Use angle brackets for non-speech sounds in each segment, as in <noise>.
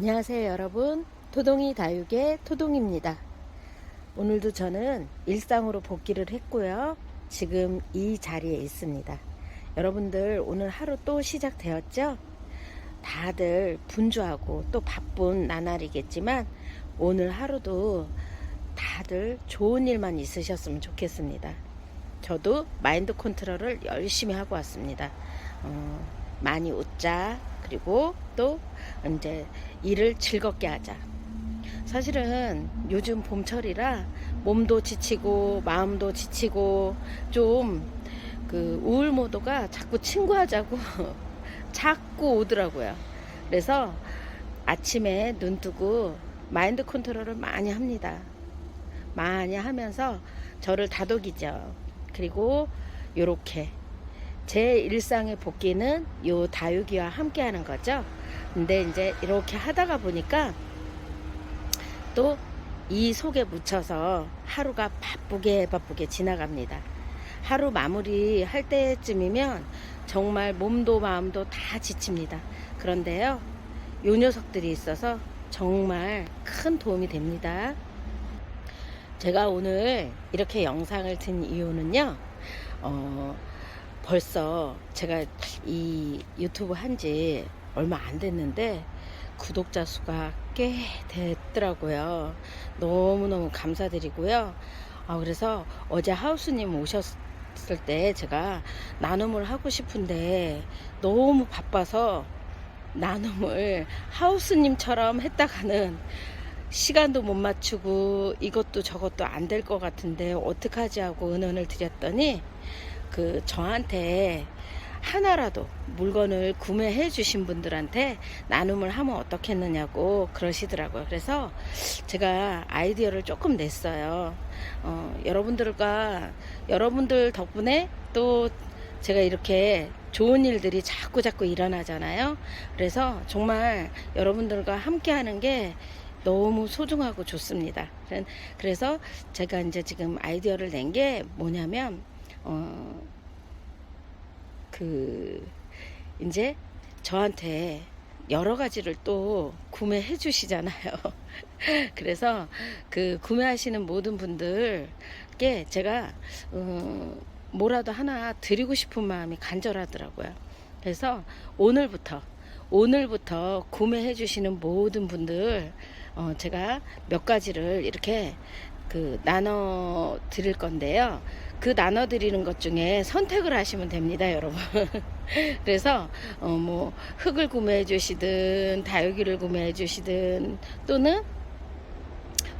안녕하세요 여러분. 토동이 다육의 토동입니다. 오늘도 저는 일상으로 복귀를 했고요. 지금 이 자리에 있습니다. 여러분들 오늘 하루 또 시작되었죠? 다들 분주하고 또 바쁜 나날이겠지만 오늘 하루도 다들 좋은 일만 있으셨으면 좋겠습니다. 저도 마인드 컨트롤을 열심히 하고 왔습니다. 어, 많이 웃자 그리고 또 이제 일을 즐겁게 하자. 사실은 요즘 봄철이라 몸도 지치고 마음도 지치고 좀 그 우울 모드가 자꾸 친구하자고 <laughs> 자꾸 오더라고요. 그래서 아침에 눈 뜨고 마인드 컨트롤을 많이 합니다. 많이 하면서 저를 다독이죠. 그리고 요렇게 제 일상의 복귀는 요 다육이와 함께 하는 거죠. 근데 이제 이렇게 하다가 보니까 또 이 속에 묻혀서 하루가 바쁘게 바쁘게 지나갑니다. 하루 마무리 할 때쯤이면 정말 몸도 마음도 다 지칩니다. 그런데요, 요 녀석들이 있어서 정말 큰 도움이 됩니다. 제가 오늘 이렇게 영상을 든 이유는요, 어, 벌써 제가 이 유튜브 한 지 얼마 안 됐는데 구독자 수가 꽤 됐더라고요. 너무너무 감사드리고요. 아, 그래서 어제 하우스님 오셨을 때 제가 나눔을 하고 싶은데 너무 바빠서 나눔을 하우스님처럼 했다가는 시간도 못 맞추고 이것도 저것도 안 될 것 같은데 어떡하지 하고 은원을 드렸더니 그 저한테 하나라도 물건을 구매해 주신 분들한테 나눔을 하면 어떻겠느냐고 그러시더라고요. 그래서 제가 아이디어를 조금 냈어요. 어, 여러분들과 여러분들 덕분에 또 제가 이렇게 좋은 일들이 자꾸 자꾸 일어나잖아요. 그래서 정말 여러분들과 함께 하는 게 너무 소중하고 좋습니다. 그래서 제가 이제 지금 아이디어를 낸 게 뭐냐면, 어, 그, 이제 저한테 여러 가지를 또 구매해 주시잖아요. <laughs> 그래서 그 구매하시는 모든 분들께 제가, 어, 뭐라도 하나 드리고 싶은 마음이 간절하더라고요. 그래서 오늘부터, 오늘부터 구매해 주시는 모든 분들, 어, 제가 몇 가지를 이렇게 그 나눠 드릴 건데요. 그 나눠 드리는 것 중에 선택을 하시면 됩니다, 여러분. <laughs> 그래서 어, 뭐 흙을 구매해 주시든 다육이를 구매해 주시든 또는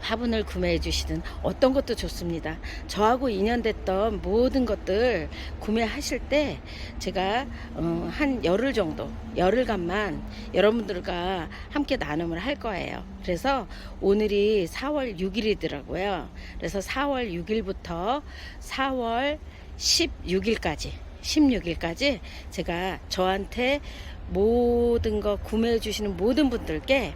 화분을 구매해 주시든 어떤 것도 좋습니다. 저하고 인연됐던 모든 것들 구매하실 때 제가 어, 한 열흘 정도, 열흘간만 여러분들과 함께 나눔을 할 거예요. 그래서 오늘이 4월 6일이더라고요. 그래서 4월 6일부터 4월 16일까지 16일까지 제가 저한테 모든 거 구매해 주시는 모든 분들께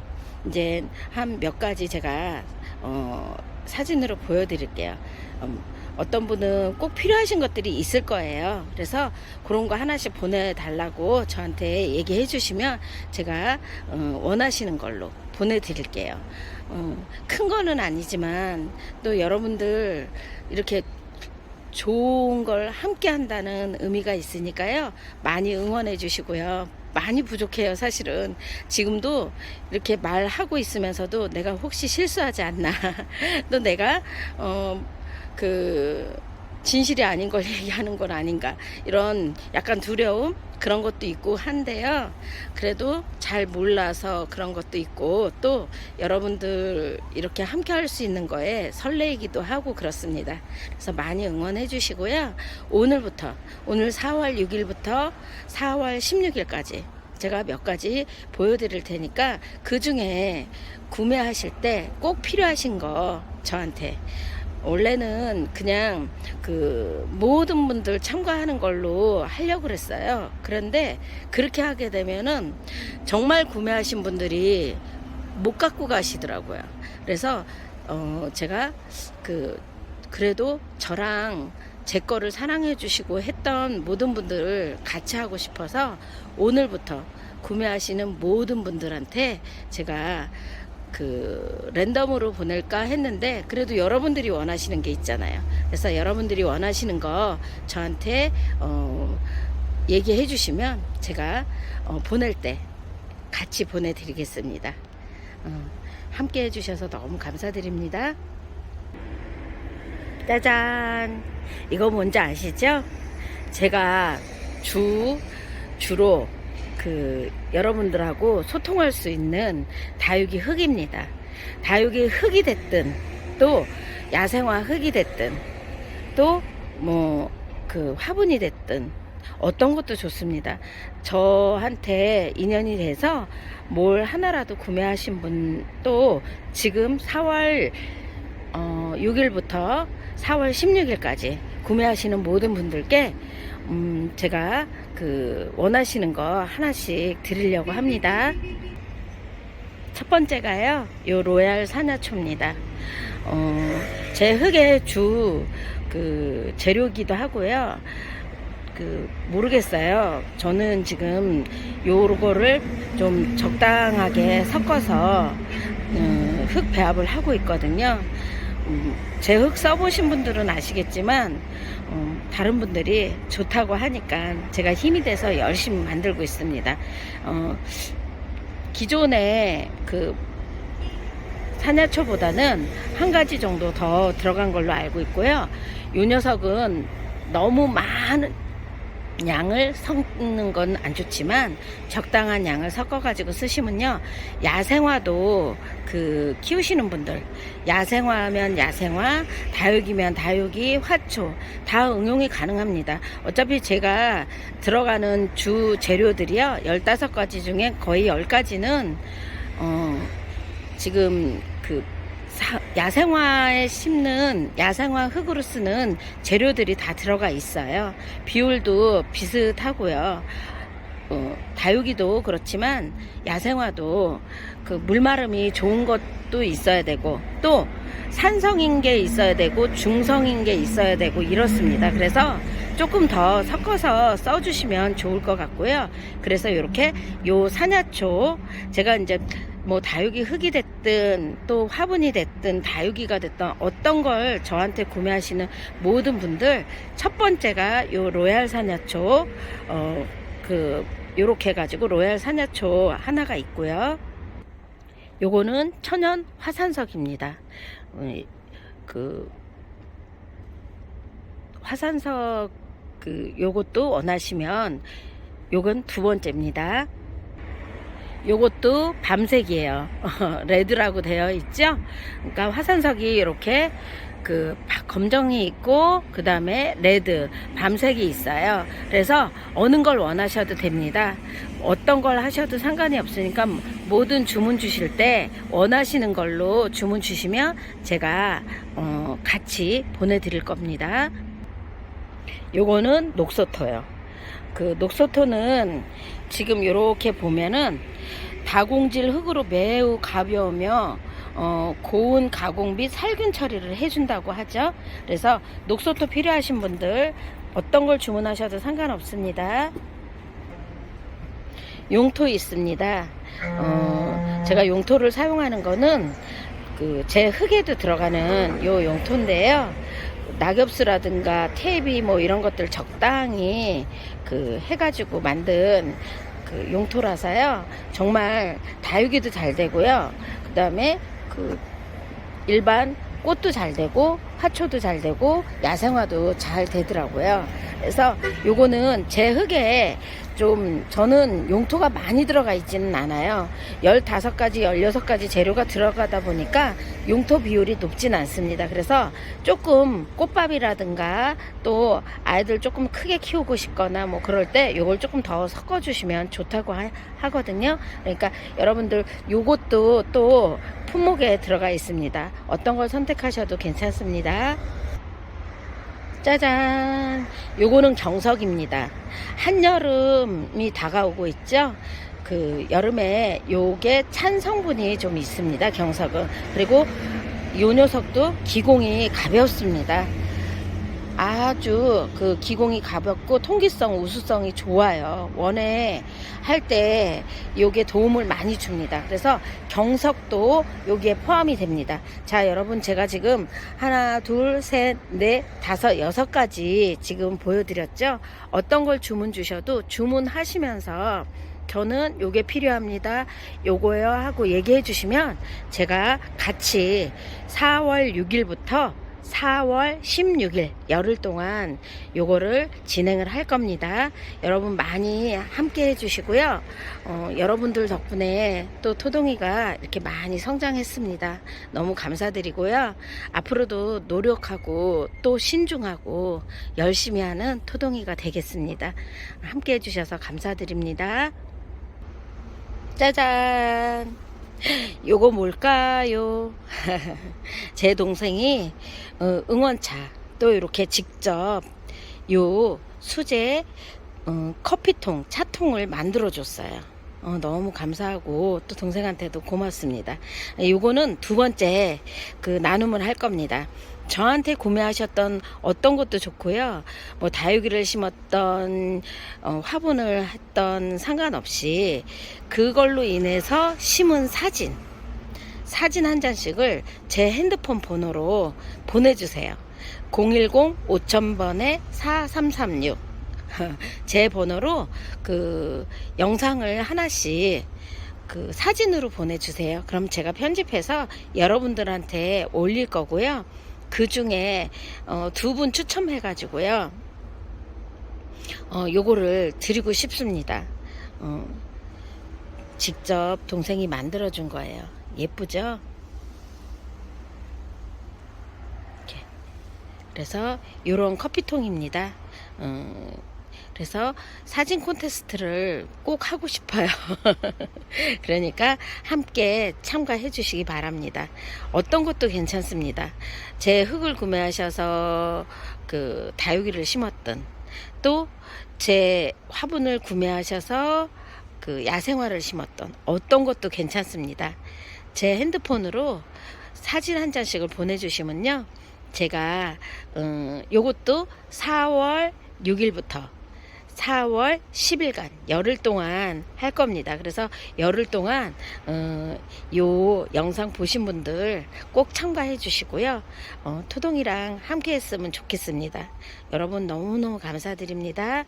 이제 한 몇 가지 제가 어, 사진으로 보여드릴게요. 음, 어떤 분은 꼭 필요하신 것들이 있을 거예요. 그래서 그런 거 하나씩 보내달라고 저한테 얘기해 주시면 제가 어, 원하시는 걸로 보내드릴게요. 어, 큰 거는 아니지만 또 여러분들 이렇게 좋은 걸 함께 한다는 의미가 있으니까요. 많이 응원해 주시고요. 많이 부족해요, 사실은. 지금도 이렇게 말하고 있으면서도 내가 혹시 실수하지 않나. <laughs> 또 내가, 어, 그, 진실이 아닌 걸 <laughs> 얘기하는 건 아닌가. 이런 약간 두려움? 그런 것도 있고 한데요. 그래도 잘 몰라서 그런 것도 있고 또 여러분들 이렇게 함께 할 수 있는 거에 설레이기도 하고 그렇습니다. 그래서 많이 응원해 주시고요. 오늘부터, 오늘 4월 6일부터 4월 16일까지 제가 몇 가지 보여드릴 테니까 그 중에 구매하실 때 꼭 필요하신 거 저한테 원래는 그냥 그 모든 분들 참가하는 걸로 하려고 그랬어요. 그런데 그렇게 하게 되면은 정말 구매하신 분들이 못 갖고 가시더라고요. 그래서 어 제가 그 그래도 저랑 제 거를 사랑해 주시고 했던 모든 분들을 같이 하고 싶어서 오늘부터 구매하시는 모든 분들한테 제가 그 랜덤으로 보낼까 했는데 그래도 여러분들이 원하시는 게 있잖아요. 그래서 여러분들이 원하시는 거 저한테 어, 얘기해 주시면 제가 어, 보낼 때 같이 보내드리겠습니다. 어, 함께 해주셔서 너무 감사드립니다. 짜잔! 이거 뭔지 아시죠? 제가 주, 주로 그 여러분들하고 소통할 수 있는 다육이 흙입니다. 다육이 흙이 됐든 또 야생화 흙이 됐든 또 뭐 그 화분이 됐든 어떤 것도 좋습니다. 저한테 인연이 돼서 뭘 하나라도 구매하신 분도 지금 4월 어, 6일부터 4월 16일까지 구매하시는 모든 분들께 음, 제가 그 원하시는 거 하나씩 드리려고 합니다. 첫 번째가요, 요 로얄 사냐초입니다. 어, 제 흙의 주 그 재료기도 하고요. 그 모르겠어요. 저는 지금 요거를 좀 적당하게 섞어서 음, 흙 배합을 하고 있거든요. 음, 제흙 써보신 분들은 아시겠지만 음, 다른 분들이 좋다고 하니까 제가 힘이 돼서 열심히 만들고 있습니다. 어, 기존에 그 사냐초보다는 한 가지 정도 더 들어간 걸로 알고 있고요. 요 녀석은 너무 많은 양을 섞는 건 안 좋지만 적당한 양을 섞어 가지고 쓰시면요. 야생화도 그 키우시는 분들 야생화면 야생화 다육이면 다육이 화초 다 응용이 가능합니다. 어차피 제가 들어가는 주 재료들이요. 15가지 중에 거의 10가지는 어 지금 그 사- 야생화에 심는 야생화 흙으로 쓰는 재료들이 다 들어가 있어요. 비율도 비슷하고요. 어, 다육이도 그렇지만 야생화도 그 물마름이 좋은 것도 있어야 되고 또 산성인 게 있어야 되고 중성인 게 있어야 되고 이렇습니다. 그래서 조금 더 섞어서 써주시면 좋을 것 같고요. 그래서 이렇게 요 사냐초 제가 이제 뭐 다육이 흙이 됐든 또 화분이 됐든 다육이가 됐든 어떤 걸 저한테 구매하시는 모든 분들 첫 번째가 요 로얄 사냐초 어 그 요렇게 해가지고 로얄 사냐초 하나가 있고요. 요거는 천연 화산석입니다. 어, 그 화산석 그 요것도 원하시면 요건 두 번째입니다. 요것도 밤색이에요. <laughs> 레드라고 되어 있죠? 그러니까 화산석이 이렇게 그 바- 검정이 있고 그 다음에 레드 밤색이 있어요. 그래서 어느 걸 원하셔도 됩니다. 어떤 걸 하셔도 상관이 없으니까 모든 주문 주실 때 원하시는 걸로 주문 주시면 제가 어, 같이 보내드릴 겁니다. 요거는 녹소토요. 그 녹소토는 지금 이렇게 보면은 다공질 흙으로 매우 가벼우며 어, 고운 가공 및 살균 처리를 해준다고 하죠. 그래서 녹소토 필요하신 분들 어떤 걸 주문하셔도 상관없습니다. 용토 있습니다. 어, 제가 용토를 사용하는 거는 그 제 흙에도 들어가는 요 용토인데요. 낙엽수라든가 테이비 뭐 이런 것들 적당히 그 해가지고 만든 그 용토라서요. 정말 다육이도 잘 되고요. 그 다음에 그 일반 꽃도 잘 되고 화초도 잘 되고 야생화도 잘 되더라고요. 그래서 요거는 제 흙에 좀 저는 용토가 많이 들어가 있지는 않아요. 15가지, 16가지 재료가 들어가다 보니까 용토 비율이 높진 않습니다. 그래서 조금 꽃밥이라든가 또 아이들 조금 크게 키우고 싶거나 뭐 그럴 때 요걸 조금 더 섞어 주시면 좋다고 하, 하거든요. 그러니까 여러분들 요것도 또 품목에 들어가 있습니다. 어떤 걸 선택하셔도 괜찮습니다. 짜잔. 요거는 경석입니다. 한여름이 다가오고 있죠? 그 여름에 요게 찬 성분이 좀 있습니다. 경석은. 그리고 요 녀석도 기공이 가볍습니다. 아주 그 기공이 가볍고 통기성, 우수성이 좋아요. 원에 할 때 요게 도움을 많이 줍니다. 그래서 경석도 여기에 포함이 됩니다. 자, 여러분 제가 지금 하나, 둘, 셋, 넷, 다섯, 여섯 가지 지금 보여드렸죠? 어떤 걸 주문 주셔도 주문하시면서 저는 요게 필요합니다. 요거요 하고 얘기해 주시면 제가 같이 4월 6일부터 4월 16일 열흘 동안 요거를 진행을 할 겁니다. 여러분 많이 함께 해주시고요. 어, 여러분들 덕분에 또 토동이가 이렇게 많이 성장했습니다. 너무 감사드리고요. 앞으로도 노력하고 또 신중하고 열심히 하는 토동이가 되겠습니다. 함께 해주셔서 감사드립니다. 짜잔! <laughs> 요거 뭘까요? <laughs> 제 동생이 어, 응원차 또 이렇게 직접 요 수제 어, 커피통, 차통을 만들어 줬어요. 어, 너무 감사하고 또 동생한테도 고맙습니다. 요거는 두 번째 그 나눔을 할 겁니다. 저한테 구매하셨던 어떤 것도 좋고요. 뭐 다육이를 심었던 어, 화분을 했던 상관없이 그걸로 인해서 심은 사진 사진 한 장씩을 제 핸드폰 번호로 보내주세요. 010-5000번에 4336. <laughs> 제 번호로 그 영상을 하나씩 그 사진으로 보내주세요. 그럼 제가 편집해서 여러분들한테 올릴 거고요. 그 중에 어, 두 분 추첨해가지고요. 어, 요거를 드리고 싶습니다. 어, 직접 동생이 만들어준 거예요. 예쁘죠? 그래서 요런 커피통입니다. 음, 그래서 사진 콘테스트를 꼭 하고 싶어요. <laughs> 그러니까 함께 참가해 주시기 바랍니다. 어떤 것도 괜찮습니다. 제 흙을 구매하셔서 그 다육이를 심었던 또 제 화분을 구매하셔서 그 야생화를 심었던 어떤 것도 괜찮습니다. 제 핸드폰으로 사진 한 장씩을 보내주시면요. 제가 음, 요것도 4월 6일부터 4월 10일간 열흘 동안 할 겁니다. 그래서 열흘 동안 어, 요 영상 보신 분들 꼭 참가해 주시고요. 어, 토동이랑 함께 했으면 좋겠습니다. 여러분 너무너무 감사드립니다.